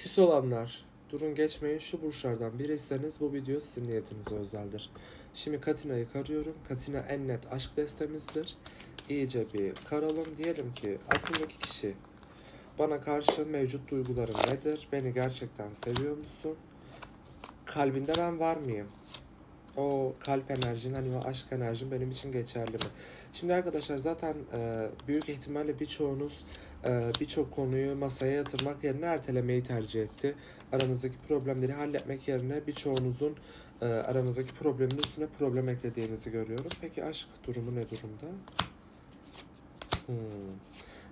Küs olanlar, durun geçmeyin şu burçlardan biriyseniz bu video sizin niyetinize özeldir. Şimdi Katina'yı karıyorum. Katina en net aşk destemizdir. İyice bir karalım. Diyelim ki aklındaki kişi bana karşı mevcut duyguların nedir? Beni gerçekten seviyor musun? Kalbinde ben var mıyım? O kalp enerjin hani o aşk enerjin benim için geçerli mi? Şimdi arkadaşlar zaten e, büyük ihtimalle birçoğunuz e, birçok konuyu masaya yatırmak yerine ertelemeyi tercih etti. Aranızdaki problemleri halletmek yerine birçoğunuzun e, aranızdaki problemin üstüne problem eklediğinizi görüyorum. Peki aşk durumu ne durumda? Hmm.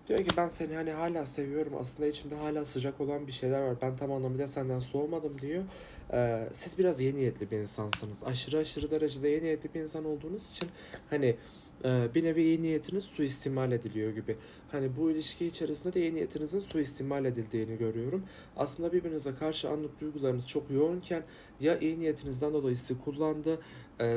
Diyor ki ben seni hani hala seviyorum aslında içimde hala sıcak olan bir şeyler var ben tam anlamıyla senden soğumadım diyor. Ee, siz biraz iyi niyetli bir insansınız. Aşırı aşırı derecede iyi niyetli bir insan olduğunuz için hani bir nevi iyi niyetiniz suistimal ediliyor gibi. Hani bu ilişki içerisinde de iyi niyetinizin suistimal edildiğini görüyorum. Aslında birbirinize karşı anlık duygularınız çok yoğunken ya iyi niyetinizden dolayı sizi kullandı.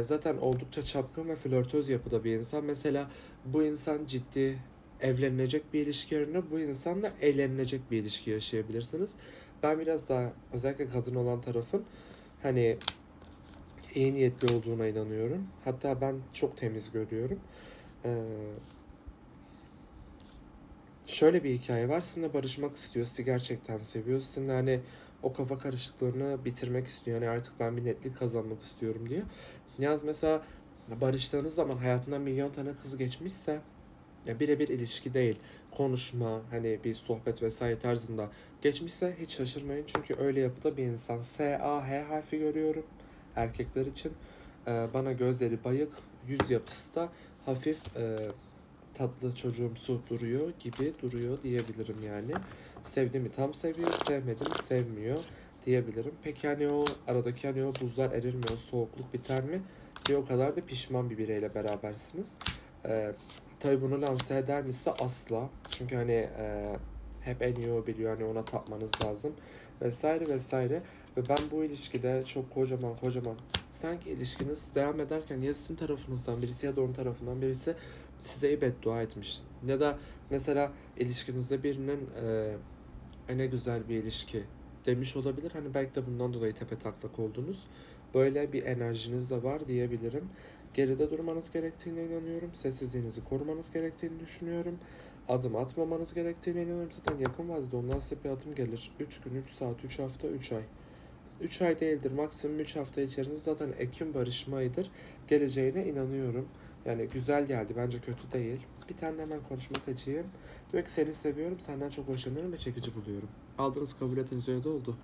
zaten oldukça çapkın ve flörtöz yapıda bir insan. Mesela bu insan ciddi evlenilecek bir ilişki yerine bu insanla eğlenilecek bir ilişki yaşayabilirsiniz. Ben biraz daha özellikle kadın olan tarafın hani iyi niyetli olduğuna inanıyorum. Hatta ben çok temiz görüyorum. Ee, şöyle bir hikaye var. Sizinle barışmak istiyor. Sizi gerçekten seviyor. Sizinle hani o kafa karışıklığını bitirmek istiyor. Yani artık ben bir netlik kazanmak istiyorum diyor. Yalnız mesela barıştığınız zaman hayatından milyon tane kız geçmişse ya birebir ilişki değil. Konuşma, hani bir sohbet vesaire tarzında geçmişse hiç şaşırmayın. Çünkü öyle yapıda bir insan. S, A, H harfi görüyorum erkekler için. Ee, bana gözleri bayık, yüz yapısı da hafif e, tatlı çocuğumsu duruyor gibi duruyor diyebilirim yani. Sevdiğimi tam seviyor, sevmediğimi sevmiyor diyebilirim. Peki hani o aradaki hani o buzlar erir mi, o soğukluk biter mi? Bir o kadar da pişman bir bireyle berabersiniz. Ee, tabii bunu lanse eder miyse asla. Çünkü hani e, hep en iyi o biliyor hani ona tapmanız lazım vesaire vesaire. Ve ben bu ilişkide çok kocaman kocaman sanki ilişkiniz devam ederken ya sizin tarafınızdan birisi ya da onun tarafından birisi size iyi beddua etmiş. Ya da mesela ilişkinizde birinin e, "Ay ne güzel bir ilişki demiş olabilir. Hani belki de bundan dolayı tepe taklak oldunuz. Böyle bir enerjiniz de var diyebilirim. Geride durmanız gerektiğine inanıyorum. Sessizliğinizi korumanız gerektiğini düşünüyorum. Adım atmamanız gerektiğine inanıyorum. Zaten yakın vadede ondan size bir adım gelir. 3 gün, 3 saat, 3 hafta, 3 ay. 3 ay değildir. Maksimum 3 hafta içerisinde zaten Ekim barışma ayıdır. Geleceğine inanıyorum. Yani güzel geldi. Bence kötü değil. Bir tane hemen konuşma seçeyim. Diyor ki seni seviyorum. Senden çok hoşlanıyorum ve çekici buluyorum. Aldığınız kabul ettiğiniz öyle oldu.